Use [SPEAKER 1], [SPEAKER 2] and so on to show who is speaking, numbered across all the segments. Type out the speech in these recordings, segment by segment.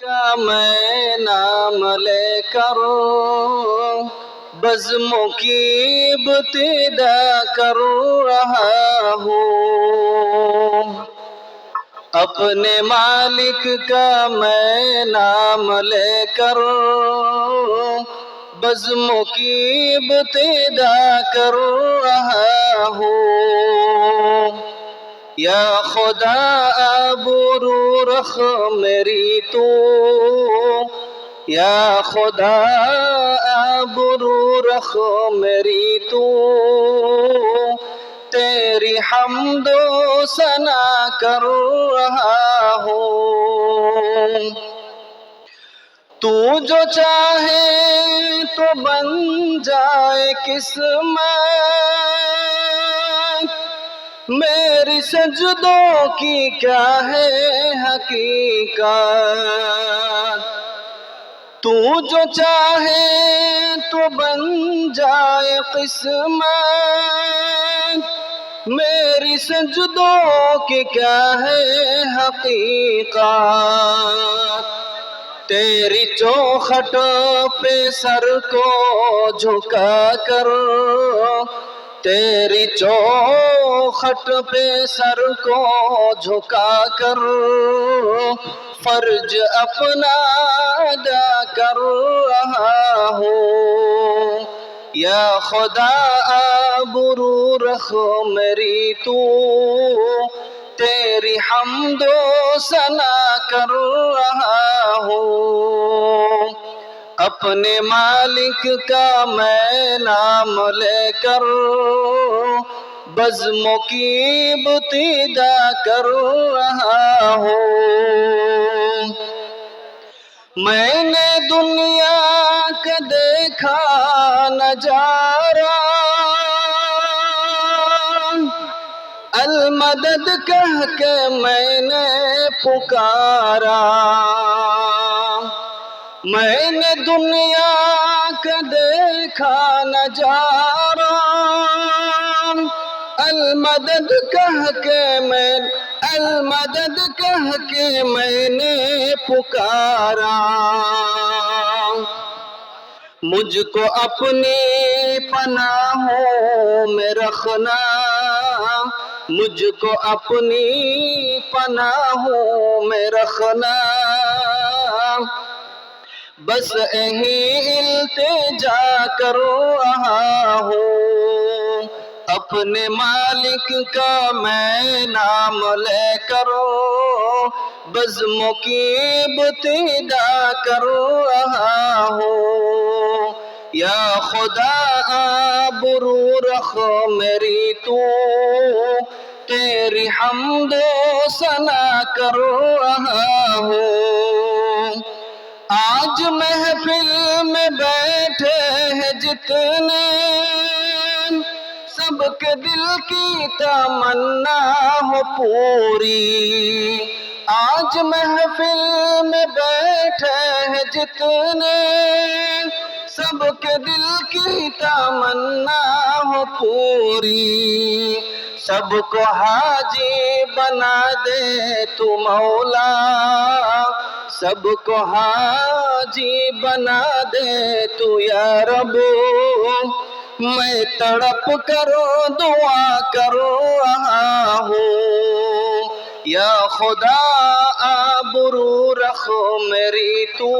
[SPEAKER 1] کا میں نام لے کر، بزموں کی ابتدا کر رہا ہوں۔ اپنے مالک کا میں نام لے کر، بزموں کی ابتدا کر رہا ہوں۔ یا خدا ابرو رخ میری تو یا خدا ابرو رخ میری تو تیری حمد و ثنا کر رہا ہوں تو جو چاہے تو بن جائے قسمت میری سجدوں کی کیا ہے حقیقت؟ تو جو چاہے تو بن جائے قسمت۔ میری سجدوں کی کیا ہے حقیقت؟ تیری چوکھٹ پہ سر کو جھکا کر تیری چوکھٹ پہ سر کو جھکا کر فرج اپنا ادا کر رہا ہوں یا خدا آبرو رکھ میری تو تیری حمد و ثنا کر رہا ہوں اپنے مالک کا میں نام لے کر بزموں کی ابتدا کر رہا ہوں۔ میں نے دنیا کا دیکھا نظارہ۔ المدد کہہ کے میں نے پکارا۔ میں نے دنیا کا دیکھا نظارہ المدد کہہ کے میں، المدد کہہ کے میں نے پکارا۔ مجھ کو اپنی پناہوں میں رکھنا۔ مجھ کو اپنی پناہوں میں رکھنا۔ بس یہی التجا کر رہا ہوں اپنے مالک کا میں نام لے کرو، بزموں کی ابتدا کر رہا ہوں یا خدا آبرو رکھ میری تو، تیری حمد و ثنا کر رہا ہوں آج محفل میں بیٹھے ہیں جتنے سب کے دل کی تمنا ہو پوری۔ آج محفل میں بیٹھے ہیں جتنے سب کے دل کی تمنا ہو پوری۔ سب کو حاجی بنا دے تو مولا۔ سب کو حاجی بنا دے تو یا رب میں تڑپ کرو دعا کرو رہا ہوں یا خدا آبرو رکھو میری تو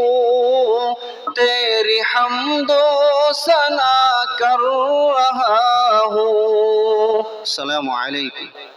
[SPEAKER 1] تیری حمد و ثنا کر رہا ہوں السلام علیکم